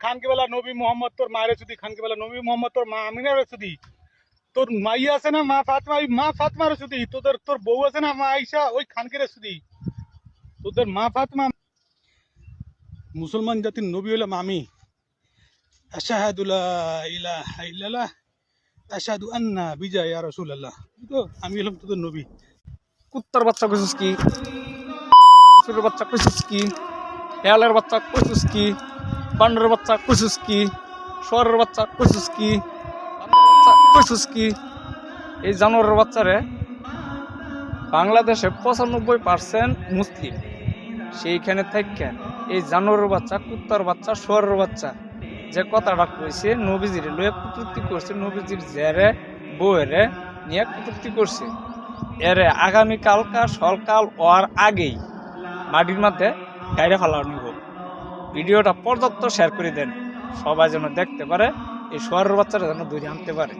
খানকে বেলা নবী মোহাম্মদ, তোর মায়ের সুদি খানকে বেলা নবী মোহাম্মদ, তোর মা আমিনার সুদি তোর মাই আছে না মা ফাতমা ওই মা ফাতমার সুদি তোদের, তোর বউ আছে না মা আইসা ওই খানকের সুদি তোদের মা ফাতমা। মুসলমান জাতির নবী হলাম আমি। বিজয় আমি হলাম তোদের নবী। কুত্তার বাচ্চা কি? বাচ্চা কি? হেয়ালের বাচ্চা কি? বান্ডারের বাচ্চা কইছিস কি বাচ্চা কইছিস কি বাচ্চা কি এই জানোয়ারের বাচ্চারে বাংলাদেশে পঁচানব্বই পার্সেন্ট মুসলিম। সেইখানে থাকেন এই জানোয়ারের বাচ্চা, কুত্তার বাচ্চা শহরের বাচ্চা। যে কথাটা কইছে, নবীজির লয়ে কুটুক্তি করছে, নবীজির জেরে, বউয়েরে নিয়ে কুটুক্তি করছে। এর আগামীকাল কা সকাল ওর আগেই মাটির মধ্যে গাইরে ফেলা নিব। ভিডিওটা পর্যাপ্ত শেয়ার করে দেন। সবাই যেন দেখতে পারে, এই শহরের বাচ্চারা যেন দূরে আনতে পারে।